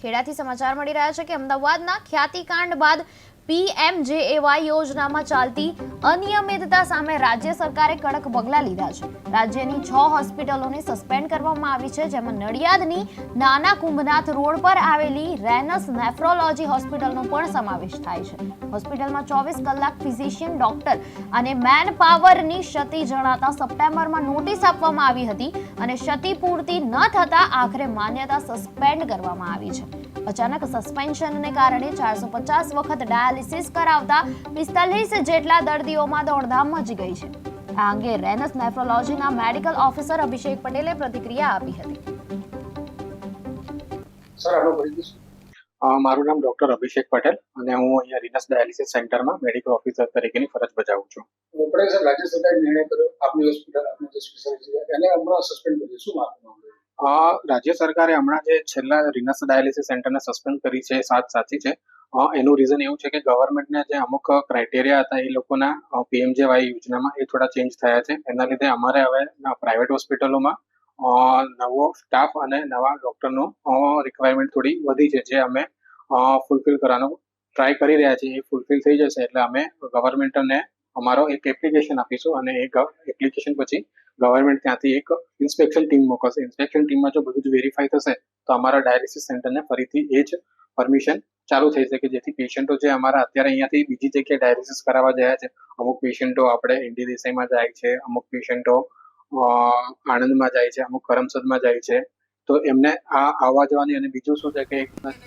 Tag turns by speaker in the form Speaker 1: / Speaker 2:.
Speaker 1: ખેડાથી સમાચાર મળી રહ્યા છે કે અમદાવાદના ખ્યાતિકાંડ બાદ પીએમજેએવાય યોજનામાં ચાલતી અનિયમિતતા સામે રાજ્ય સરકારે કડક પગલાં લીધા છે. રાજ્યની છ હોસ્પિટલોને સસ્પેન્ડ કરવામાં આવી છે, જેમાં નડિયાદની નાના કુંભનાથ રોડ પર આવેલી રેનસ નેફ્રોલોજી હોસ્પિટલનો પણ સમાવેશ થાય છે. હોસ્પિટલમાં ચોવીસ કલાક ફિઝિશિયન, ડોક્ટર અને મેન પાવરની ક્ષતિ જણાતા સપ્ટેમ્બરમાં નોટિસ આપવામાં આવી હતી અને ક્ષતિ પૂર્તિ ન થતાં આખરે માન્યતા સસ્પેન્ડ કરવામાં આવી છે. અચાનક સસ્પેન્શનને કારણે ચારસો પચાસ વખત ડાયાલિસિસ કરાવતા પિસ્તાલીસ જેટલા દર્દીઓમાં દોડધામ મચી ગઈ છે. આ અંગે રેનસ નેફ્રોલોજીના મેડિકલ ઓફિસર અભિષેક પટેલે પ્રતિક્રિયા આપી હતી.
Speaker 2: મારું નામ ડોક્ટર અભિષેક પટેલ અને હું અહીંયા રિનસ ડાયાલિસિસ સેન્ટરમાં મેડિકલ ઓફિસર તરીકેની ફરજ બજાવું છું.
Speaker 3: આપણે સર રાજ્ય સરકારે નિર્ણય કર્યો. આપની હોસ્પિટલ આપની જે સ્પેશિયાલિટી છે એને હમણાં સસ્પેન્ડ કરી શું માગવાનું
Speaker 2: રાજ્ય સરકારે હમણાં જે છેલ્લા રિનસ ડાયાલિસિસ સેન્ટરને સસ્પેન્ડ કરી છે સાથ સાત સાચી છે એનું રીઝન એવું છે કે ગવર્મેન્ટના જે અમુક ક્રાઇટેરિયા હતા એ લોકોના પીએમજેવાય યોજનામાં એ થોડા ચેન્જ થયા છે. એના લીધે અમારે હવે પ્રાઇવેટ હોસ્પિટલોમાં નવો સ્ટાફ અને નવા ડૉક્ટરનો રિક્વાયરમેન્ટ થોડી વધી છે. જે અમે ફૂલફિલ કરવાનો ટ્રાય કરી રહ્યા છીએ. એ ફૂલફિલ થઈ જશે એટલે અમે ગવર્મેન્ટને અમારો એક એપ્લિકેશન આપીશું અને એ એપ્લિકેશન પછી ગવર્મેન્ટ ત્યાંથી એક ઇન્સ્પેક્શન ટીમ મોકલશે. ઇન્સ્પેક્શન ટીમમાં જો બધું જ વેરીફાઈ થશે, તો અમારા ડાયાલિસિસ સેન્ટરને ફરીથી એ જ પરમિશન ચાલુ થઈ શકે, જેથી પેશન્ટો જે અમારા અત્યારે અહીંયાથી બીજી જગ્યાએ ડાયાલિસિસ કરાવવા જાય છે, અમુક પેશન્ટો આપણે દેસાઈમાં જાય છે, અમુક પેશન્ટો આણંદમાં જાય છે, અમુક કરમસદમાં જાય છે. તો એમને આ આવવા જવાની અને બીજું શું છે કે